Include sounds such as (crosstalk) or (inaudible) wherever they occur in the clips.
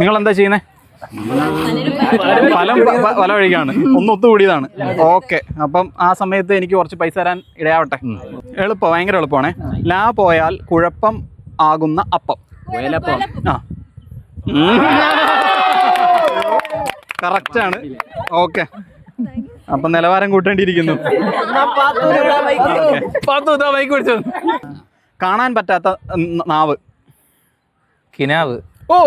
നിങ്ങൾ എന്താ ചെയ്യുന്നത് ഫലം ഫലം വഴിക്കാണ്. ഒന്ന് ഒത്തുകൂടിയതാണ് ഓക്കെ. അപ്പം ആ സമയത്ത് എനിക്ക് കുറച്ച് പൈസ തരാൻ ഇടയാവട്ടെ. എളുപ്പം ഭയങ്കര എളുപ്പമാണേ. ലാ പോയാൽ കുഴപ്പം ആകുന്ന അപ്പം. ആ. കറക്റ്റ് ആണ് ഓക്കെ. അപ്പൊ നിലവാരം കൂട്ടേണ്ടിയിരിക്കുന്നു. കാണാൻ പറ്റാത്ത നാവ്. കിനാവ്. ഓ!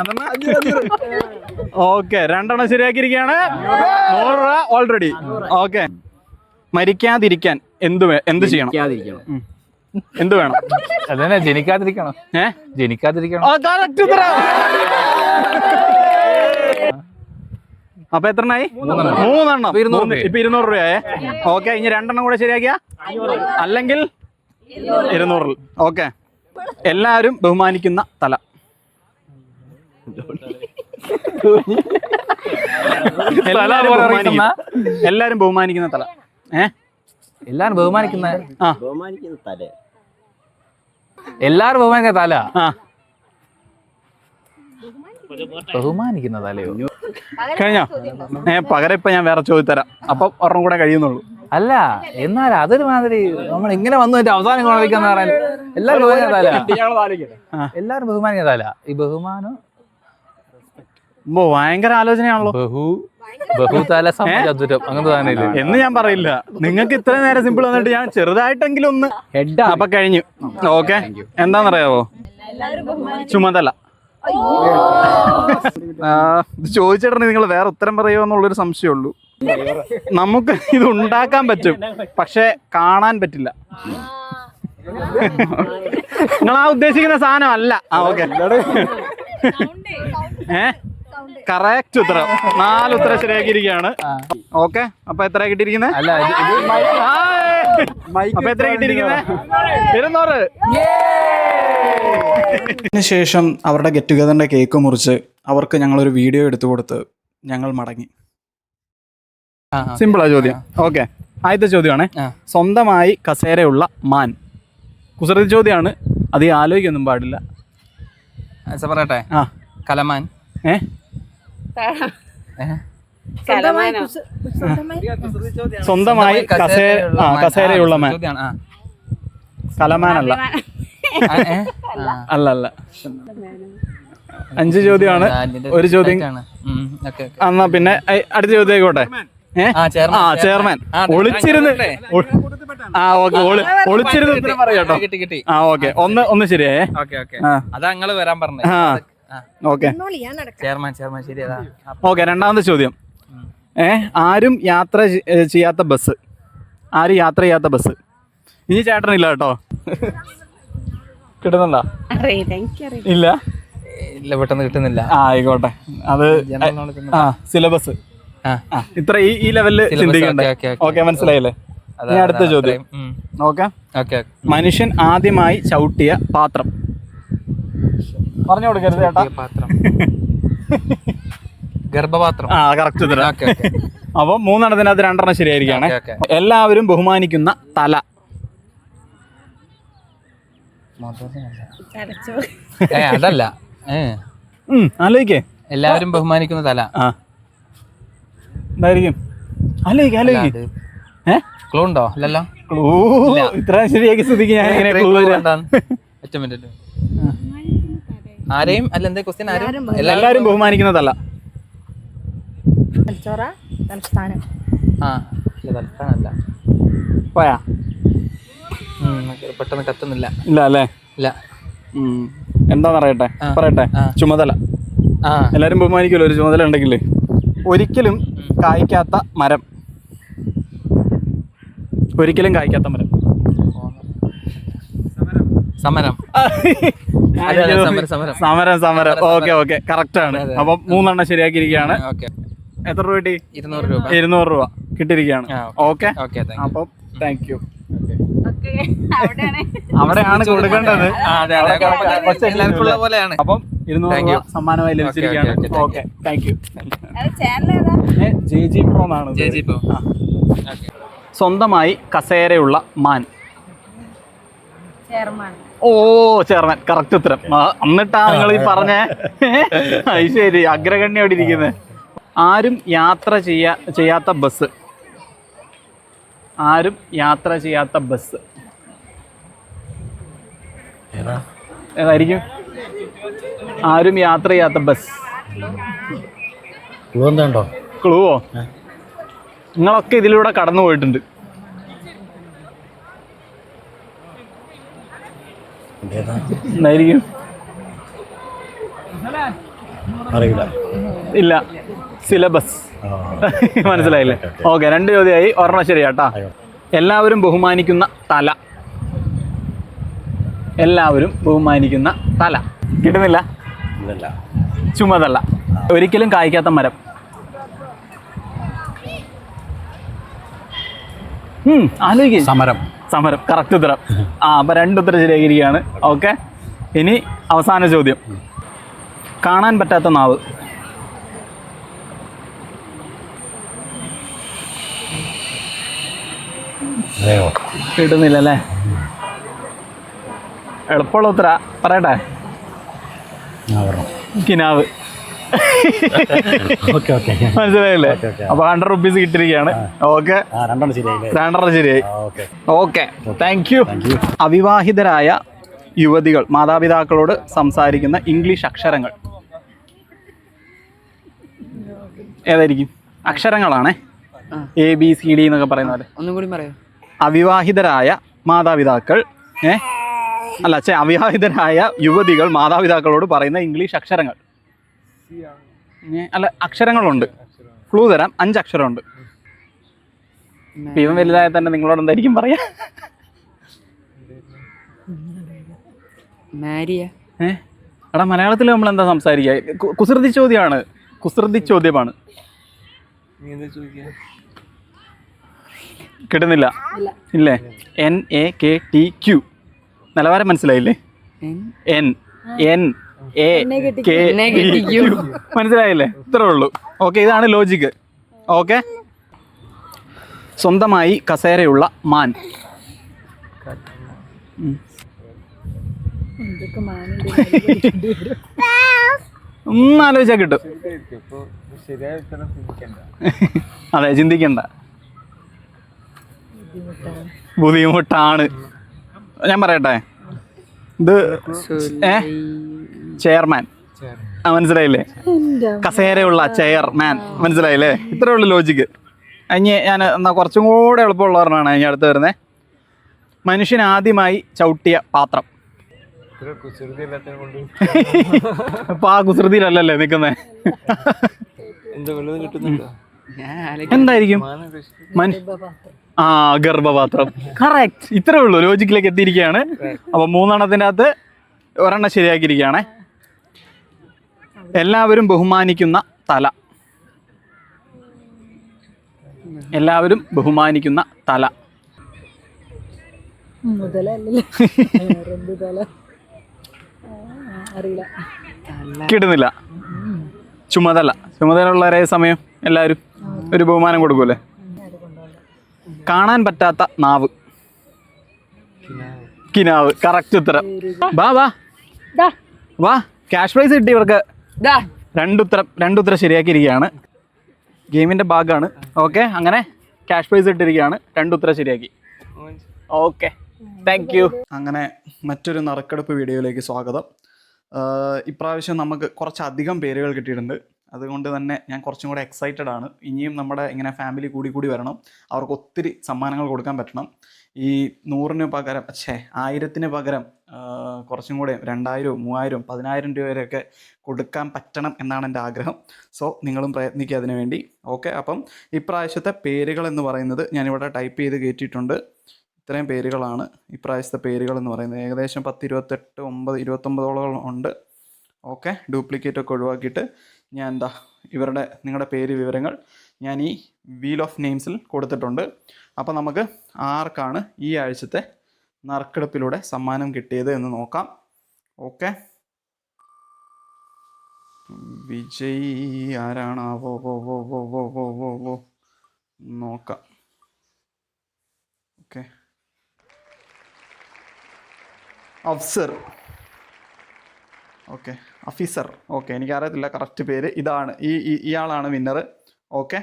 (laughs) ഓക്കെ രണ്ടെണ്ണം ശരിയാക്കിയിരിക്കുകയാണ്. നൂറ് രൂപ ഓൾറെഡി ഓക്കെ. മരിക്കാതിരിക്കാൻ എന്ത് എന്ത് ചെയ്യണം. എന്ത് വേണം? അതന്നെ ജനിക്കാതിരിക്കണം. ഏ? ജനിക്കാതിരിക്കണം. അപ്പൊ എത്രണ്ണായി? മൂന്നെണ്ണം. ഇരുന്നൂറ് ഇപ്പൊ ഇരുന്നൂറ് രൂപയായേ? ഓക്കെ ഇനി രണ്ടെണ്ണം കൂടെ ശരിയാക്കിയ? അല്ലെങ്കിൽ ഇരുന്നൂറിൽ. ഓക്കെ. എല്ലാവരും ബഹുമാനിക്കുന്ന തല. എല്ലാവരും എല്ലാവരും ബഹുമാനിക്കുന്ന തല. ഏ? എല്ലാരും ബഹുമാനിക്കുന്ന ആ ബഹുമാനിക്കുന്ന തല. എല്ലാരും ബഹുമാനിക്കുന്ന തല. ആ. ബഹുമാനിക്കുന്ന തലയോ? കഴിഞ്ഞോ? ഏ പകരം ഇപ്പൊ ഞാൻ വേറെ ചോദി തരാം. അപ്പൊ ഒരെണ്ണം കൂടെ കഴിയുന്നുള്ളൂ. അല്ല എന്നാൽ അതൊരു മാതിരി നമ്മൾ ഇങ്ങനെ വന്നു എന്റെ അവസാനം കൊണ്ടിരിക്കുന്ന പറയാൻ എല്ലാരും ബഹുമാനിക്കുന്ന തല. എല്ലാവരും എല്ലാരും ബഹുമാനിക്കുന്ന തല. ഈ ബഹുമാനം ഭയങ്കര ആലോചനയാണല്ലോ. ബഹു ബഹുതല സമചതുരം അങ്ങനത്തെ സാധനം എന്ന് ഞാൻ പറയില്ല. നിങ്ങൾക്ക് ഇത്ര നേരം സിമ്പിൾ വന്നിട്ട് ഞാൻ ചെറുതായിട്ടെങ്കിലും ഒന്ന് ഹെഡ് അപ്പൊ കഴിഞ്ഞു. ഓക്കെ. എന്താണെന്നറിയാവോ? ചുമതല. ചോദിച്ചിട്ടുണ്ടെങ്കിൽ നിങ്ങൾ വേറെ ഉത്തരം പറയുമോ എന്നുള്ളൊരു സംശയമുള്ളൂ നമുക്ക് ഇത് ഉണ്ടാക്കാൻ പറ്റും. പക്ഷെ കാണാൻ പറ്റില്ല. നിങ്ങൾ ആ ഉദ്ദേശിക്കുന്ന സാധനം അല്ല. ആ ഓക്കെ. ഏ? കറക്റ്റ് ഉത്തരം. നാല് ഉത്തരം ശരിയാക്കിയിരിക്കുകയാണ്. ഓക്കെ അപ്പൊ എത്ര കിട്ടിയിരിക്കുന്നത് അല്ല ഇത് ഇത് അപ്പൊ എത്ര കിട്ടിയിരിക്കുന്നത് ഇരുന്നൂറ്. ശേഷം അവരുടെ ഗെറ്റ് ടുഗദറിന്റെ കേക്ക് മുറിച്ച് അവർക്ക് ഞങ്ങളൊരു വീഡിയോ എടുത്തു കൊടുത്ത് ഞങ്ങൾ മടങ്ങി. സിമ്പിളാ ചോദ്യം. ഓക്കെ ആദ്യത്തെ ചോദ്യമാണ്. സ്വന്തമായി കസേരയുള്ള മാൻ. കുസൃതി ചോദ്യമാണ്. അത് ആലോചിക്കൊന്നും പാടില്ല. പറയട്ടെ? ആ. കലമാൻ. ഏ ഏ? സ്വന്തമായി കസേരയുള്ള മാൻ. കലമാനല്ല? അല്ല അല്ല. അഞ്ച് ചോദ്യമാണ്. ഒരു ചോദ്യം. എന്നാ പിന്നെ അടുത്ത ചോദ്യം ആയിക്കോട്ടെ ആ, ചെയർമാൻ. ഒളിച്ചിരുന്ന് ആ ഓക്കെ ഒളിച്ചിരുന്ന് പറയാട്ടോ കിട്ടി. കിട്ടി ആ ഓക്കെ. ഒന്ന് ഒന്ന് ശരിയേ ഓക്കെ ഓക്കെ. ആ. അതാ നിങ്ങൾ വരാൻ പറഞ്ഞത്. ആ. ഓക്കെ. ചെയർമാൻ ചെയർമാൻ ശരി ഓക്കെ രണ്ടാമത്തെ ചോദ്യം. ഏ ആരും യാത്ര ചെയ്യാത്ത ബസ്. ആരും യാത്ര ചെയ്യാത്ത ബസ്. ഇനി ചേട്ടനില്ല കേട്ടോ. കിട്ടുന്നുണ്ടോ? ഇല്ല? ഇല്ല പെട്ടെന്ന് കിട്ടുന്നില്ല. ആ ആയിക്കോട്ടെ. അത് ആ സിലബസ്. ഇത്ര ഈ ഈ ലെവലിൽ Syllabus, ചിന്തിക്കണ്ടേ. ഓക്കെ മനസ്സിലായില്ലേ? ഇനി അടുത്ത ചോദ്യം. നോക്കാം ഉം. Okay okay? ഓക്കെ. മനുഷ്യൻ ആദ്യമായി ചവിട്ടിയ പാത്രം. പറഞ്ഞു കൊടുക്കരുത് ചേട്ടാ. പാത്രം. ഗർഭപാത്രം. ആ കറക്റ്റ് ഉത്തരം. Okay okay. അപ്പൊ മൂന്നെണ്ണത്തിനകത്ത് രണ്ടെണ്ണം ശരിയായിരിക്കുകയാണ്. ഓക്കെ, എല്ലാവരും ബഹുമാനിക്കുന്ന തല. ഏ അതല്ല. ഏ. ഉം ആലോചിക്കേ. എല്ലാവരും ബഹുമാനിക്കുന്ന തല. ആ. എന്തായിരിക്കും? ആലോചിക്ക ആലോചിക്ക്. ഏ? ക്ലൂ ഉണ്ടോ? അല്ലല്ലോ ക്ലൂ ഇത്ര ശരിയാക്കി ശ്രദ്ധിക്കും ഞാൻ എങ്ങനെ ക്ലൂ ഒറ്റ മിനിറ്റ് ആരെയും അല്ല എന്താ ക്വസ്റ്റ്യൻ ആരും? എല്ലാവരും ബഹുമാനിക്കുന്നതല്ല ബഹുമാനിക്കുന്ന തല തലച്ചോറ തലസ്ഥാനം. ആ ഇല്ല തലസ്ഥാനല്ല പോയാ? പെട്ടെന്ന് കത്തുന്നില്ല. ഇല്ല അല്ലേ? ഇല്ല. ആ. പറയട്ടെ. ചുമതല. ആ. എല്ലാരും ബഹുമാനിക്കുമല്ലോ ഒരു ചുമതല ഉണ്ടെങ്കിലേ. ഒരിക്കലും കായ്ക്കാത്ത മരം. ഒരിക്കലും കായ്ക്കാത്ത മരം. സമരം. സമരം, സമരം. സമരം സമരം. Okay okay. കറക്റ്റ് ആണ്. അപ്പൊ മൂന്നെണ്ണം ശരിയാക്കിയിരിക്കുകയാണ്. ഓക്കെ. എത്ര രൂപ കിട്ടി? ഇരുന്നൂറ് രൂപ. ഇരുന്നൂറ് രൂപ കിട്ടിയിരിക്കുകയാണ്. ഓക്കെ. അപ്പം താങ്ക് യു. അവിടെയാണ്. അവിടെയാണ് കൊടുക്കേണ്ടത്. പോലെയാണ്. അപ്പം ഇരുന്നൂറ്. സമ്മാനമായി ലഭിച്ചിരിക്കുകയാണ്. ഓക്കെ താങ്ക് യു അത് ചാനൽ ഏതാ? ജെ ജി പ്രോ എന്നാണ് ജെ ജി പ്രോ. സ്വന്തമായി കസേരയുള്ള മാൻ. ചെയർമാൻ. ഓ ചെയർമാൻ കറക്റ്റ് ഉത്തരം. എന്നിട്ടാ നിങ്ങൾ ഈ പറഞ്ഞേ? ശരി അഗ്രഗണ്യം അവിടെ ഇരിക്കുന്നത് ആരും യാത്ര ചെയ്യാ ചെയ്യാത്ത ബസ്. ആരും യാത്ര ചെയ്യാത്ത ബസ്. ഏതാ? ഏതായിരിക്കും? ആരും യാത്ര ചെയ്യാത്ത ബസ്. ക്ലൂ എന്താണ്ടോ? ക്ലൂവോ നിങ്ങളൊക്കെ ഇതിലൂടെ കടന്നു പോയിട്ടുണ്ട് എന്തായിരിക്കും അറിയില്ല. ഇല്ല. സിലബസ്. (laughs) മനസ്സിലായില്ലേ? ഓക്കെ രണ്ട് ചോദ്യമായി. ഒരെണ്ണം ശരിയാട്ടാ. എല്ലാവരും ബഹുമാനിക്കുന്ന തല. എല്ലാവരും ബഹുമാനിക്കുന്ന തല. കിട്ടുന്നില്ല? ചുമതല. ഒരിക്കലും കായ്ക്കാത്ത മരം. ആലോചിക്ക്. സമരം. സമരം കറക്റ്റ് ഉത്തരം. ആ അപ്പം രണ്ട് ഉത്തരം ശരിയായിരിക്കുകയാണ് ഓക്കെ ഇനി അവസാന ചോദ്യം. കാണാൻ പറ്റാത്ത നാവ്. കിട്ടുന്നില്ല അല്ലേ എളുപ്പമുള്ള ഉത്തര. പറയട്ടെ. കിനാവ്. (laughs) മനസ്സിലായില്ലേ. അപ്പൊ ഹൺഡ്രഡ് റുപ്പീസ് കിട്ടിയിരിക്കുകയാണ്. ഓക്കെ. രണ്ടെണ്ണം ശരിയായി ഓക്കെ. ഓക്കെ. താങ്ക് യു അവിവാഹിതരായ യുവതികൾ മാതാപിതാക്കളോട് സംസാരിക്കുന്ന ഇംഗ്ലീഷ് അക്ഷരങ്ങൾ. ഏതായിരിക്കും? അക്ഷരങ്ങളാണേ. എ ബി സി ഡി എന്നൊക്കെ പറയുന്ന പോലെ. ഒന്നും കൂടി പറയോ. അവിവാഹിതരായ മാതാപിതാക്കൾ ഏ? അല്ല ചേ അവിവാഹിതരായ യുവതികൾ മാതാപിതാക്കളോട് പറയുന്ന ഇംഗ്ലീഷ് അക്ഷരങ്ങൾ. ഏ, അല്ല അക്ഷരങ്ങളുണ്ട്. ക്ലൂ തരാം. അഞ്ച് അക്ഷരമുണ്ട്. ഉണ്ട് ഇവൻ വലുതായ തന്നെ നിങ്ങളോട് എന്തായിരിക്കും പറയാ? മാരിയ. ഏ? എടാ മലയാളത്തിൽ നമ്മൾ എന്താ സംസാരിക്കുക കുസൃതി ചോദ്യമാണ്. കുസൃതി ചോദ്യമാണ്. കിട്ടുന്നില്ല. ഇല്ലേ. N A K T Q നിലവാരം മനസ്സിലായില്ലേ? എൻ എൻ എ കെ മനസ്സിലായില്ലേ? ഇത്രേ ഉള്ളൂ. ഓക്കെ ഇതാണ് ലോജിക്ക് ഓക്കെ സ്വന്തമായി കസേരയുള്ള മാൻ. ഉം. ഒന്ന് ആലോചിച്ചാൽ കിട്ടും. അതെ ചിന്തിക്കണ്ട. ബുദ്ധിമുട്ടാണ്. ഞാൻ പറയട്ടെ? ഇത് ഏ? ചെയർമാൻ. ആ മനസ്സിലായില്ലേ? കസേരയുള്ള ചെയർമാൻ. മനസ്സിലായില്ലേ? ഇത്രേ ഉള്ളൂ ലോജിക്ക് അഞ്ഞ് ഞാൻ എന്നാ കുറച്ചും കൂടെ എളുപ്പമുള്ള പറഞ്ഞാണ് ഞാൻ അടുത്ത് വരുന്നത് മനുഷ്യൻ ആദ്യമായി ചവിട്ടിയ പാത്രം. അപ്പൊ ആ കുസൃതിയിലല്ലല്ലേ നിൽക്കുന്നേ. എന്തായിരിക്കും? ആ ഗർഭപാത്രം. കറക്റ്റ് ഇത്രേ ഉള്ളൂ ലോജിക്കിലേക്ക് എത്തിയിരിക്കുകയാണ്. അപ്പൊ മൂന്നെണ്ണത്തിന്റെ അകത്ത് ഒരെണ്ണം ശരിയാക്കിയിരിക്കുകയാണേ. എല്ലാവരും ബഹുമാനിക്കുന്ന തല. എല്ലാവരും ബഹുമാനിക്കുന്ന തല. കിട്ടുന്നില്ല. ചുമതല. ചുമതല ഉള്ള ഒരേ സമയം എല്ലാവരും ഒരു ബഹുമാനം കൊടുക്കൂലേ? കാണാൻ പറ്റാത്ത നാവ്. കിനാവ്. കറക്റ്റ് ഉത്തരം. വാ വാ. വാ. ക്യാഷ് പ്രൈസ് കിട്ടി ഇവർക്ക്. രണ്ടുത്തരം രണ്ടുത്തരം ശരിയാക്കിയിരിക്കുകയാണ്. ഗെയിമിന്റെ ഭാഗമാണ് ഓക്കെ അങ്ങനെ ക്യാഷ് പ്രൈസ് ഇട്ടിരിക്കുകയാണ്. രണ്ടുത്തരം ശരിയാക്കി. ഓക്കെ താങ്ക് യു അങ്ങനെ മറ്റൊരു നറുക്കെടുപ്പ് വീഡിയോയിലേക്ക് സ്വാഗതം. ഇപ്രാവശ്യം നമുക്ക് കുറച്ചധികം പേരുകൾ കിട്ടിയിട്ടുണ്ട്. അതുകൊണ്ട് തന്നെ ഞാൻ കുറച്ചും കൂടെ എക്സൈറ്റഡ് ആണ്. ഇനിയും നമ്മുടെ ഇങ്ങനെ ഫാമിലി കൂടി കൂടി വരണം. അവർക്ക് ഒത്തിരി സമ്മാനങ്ങൾ കൊടുക്കാൻ പറ്റണം. ഈ നൂറിന് പകരം ഛേ ആയിരത്തിന് പകരം കുറച്ചും കൂടെ രണ്ടായിരവും മൂവായിരവും പതിനായിരം രൂപ വരെയൊക്കെ കൊടുക്കാൻ പറ്റണം എന്നാണ് എന്റെ ആഗ്രഹം. സോ നിങ്ങളും പ്രയത്നിക്കുക അതിനു വേണ്ടി ഓക്കെ അപ്പം ഇപ്രാവശ്യത്തെ പേരുകൾ എന്ന് പറയുന്നത് ഞാനിവിടെ ടൈപ്പ് ചെയ്ത് കയറ്റിയിട്ടുണ്ട് ഇത്രയും പേരുകളാണ് ഇപ്രാവശ്യത്തെ പേരുകൾ എന്ന് പറയുന്നത്. ഏകദേശം പത്ത് ഇരുപത്തെട്ട് ഒമ്പത് ഇരുപത്തൊമ്പതോളം ഉണ്ട്. ഓക്കെ ഡ്യൂപ്ലിക്കേറ്റ് ഒക്കെ ഒഴിവാക്കിയിട്ട് ഞാൻ എന്താ ഇവരുടെ നിങ്ങളുടെ പേര് വിവരങ്ങൾ ഞാൻ ഈ വീൽ ഓഫ് നെയിംസിൽ കൊടുത്തിട്ടുണ്ട്. അപ്പോൾ നമുക്ക് ആർക്കാണ് ഈ ആഴ്ചത്തെ നറുക്കെടുപ്പിലൂടെ സമ്മാനം കിട്ടിയത് എന്ന് നോക്കാം. ഓക്കെ. വിജയ് ആരാണാവോ വോ വോ വോ വോ വോ വോ വോ നോക്കാം. ഓക്കെ. അഫ്സർ. ഓക്കെ. അഫീസർ. ഓക്കെ എനിക്കറിയത്തില്ല. കറക്റ്റ് പേര്. ഇതാണ്. ഈ ഇയാളാണ് വിന്നർ ഓക്കെ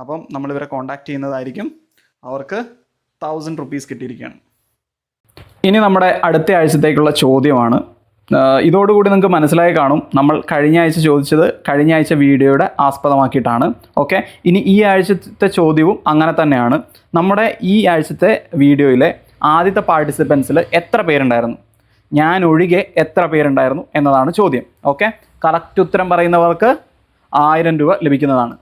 അപ്പം നമ്മൾ ഇവരെ കോണ്ടാക്ട് ചെയ്യുന്നതായിരിക്കും. അവർക്ക് തൗസൻഡ് റുപ്പീസ് കിട്ടിയിരിക്കുകയാണ്. ഇനി നമ്മുടെ അടുത്ത ആഴ്ചത്തേക്കുള്ള ചോദ്യമാണ്. ഇതോടുകൂടി നിങ്ങൾക്ക് മനസ്സിലായി കാണും. നമ്മൾ കഴിഞ്ഞ ആഴ്ച ചോദിച്ചത് കഴിഞ്ഞ ആഴ്ച വീഡിയോയുടെ ആസ്പദമാക്കിയിട്ടാണ്. ഓക്കെ ഇനി ഈ ആഴ്ചത്തെ ചോദ്യവും അങ്ങനെ തന്നെയാണ്. നമ്മുടെ ഈ ആഴ്ചത്തെ വീഡിയോയിലെ ആദ്യത്തെ പാർട്ടിസിപ്പൻസിൽ എത്ര പേരുണ്ടായിരുന്നു? ഞാൻ ഒഴികെ എത്ര പേരുണ്ടായിരുന്നു എന്നതാണ് ചോദ്യം. ഓക്കെ കറക്റ്റ് ഉത്തരം പറയുന്നവർക്ക് ആയിരം രൂപ ലഭിക്കുന്നതാണ്.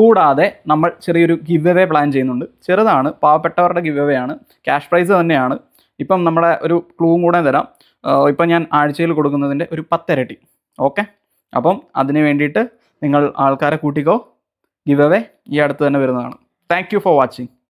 കൂടാതെ നമ്മൾ ചെറിയൊരു ഗിവ് അവേ പ്ലാൻ ചെയ്യുന്നുണ്ട്. ചെറുതാണ് പാവപ്പെട്ടവരുടെ ഗിവ് അവേ ആണ് ക്യാഷ് പ്രൈസ് തന്നെയാണ്. ഇപ്പം നമ്മുടെ ഒരു ക്ലൂവും കൂടെ തരാം. ഇപ്പം ഞാൻ ആഴ്ചയിൽ കൊടുക്കുന്നതിന്റെ ഒരു പത്തിരട്ടി. ഓക്കെ അപ്പം അതിന് വേണ്ടിയിട്ട് നിങ്ങൾ ആൾക്കാരെ കൂട്ടിക്കോ. ഗിവ് അവേ ഈ അടുത്ത് തന്നെ വരുന്നതാണ്. Thank for watching